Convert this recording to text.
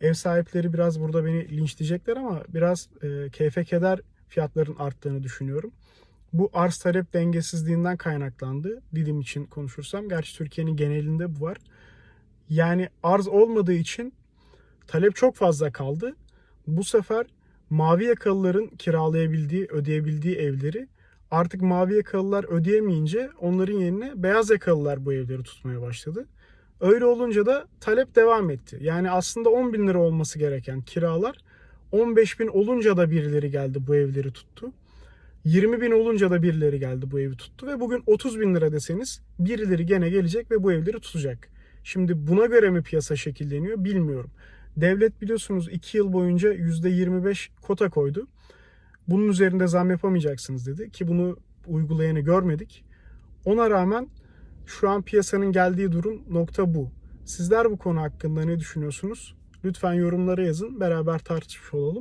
Ev sahipleri biraz burada beni linçleyecekler ama biraz e, keyfe keder fiyatların arttığını düşünüyorum. Bu arz talep dengesizliğinden kaynaklandı. Didim için konuşursam. Gerçi Türkiye'nin genelinde bu var. Yani arz olmadığı için talep çok fazla kaldı. Bu sefer mavi yakalıların kiralayabildiği, ödeyebildiği evleri artık mavi yakalılar ödeyemeyince onların yerine beyaz yakalılar bu evleri tutmaya başladı. Öyle olunca da talep devam etti. Yani aslında 10 bin lira olması gereken kiralar 15 bin olunca da birileri geldi bu evleri tuttu. 20 bin olunca da birileri geldi bu evi tuttu ve bugün 30 bin lira deseniz birileri gene gelecek ve bu evleri tutacak. Şimdi buna göre mi piyasa şekilleniyor bilmiyorum. Devlet biliyorsunuz 2 yıl boyunca %25 kota koydu. Bunun üzerinde zam yapamayacaksınız dedi ki bunu uygulayanı görmedik. Ona rağmen şu an piyasanın geldiği durum nokta bu. Sizler bu konu hakkında ne düşünüyorsunuz? Lütfen yorumlara yazın. Beraber tartışmış olalım.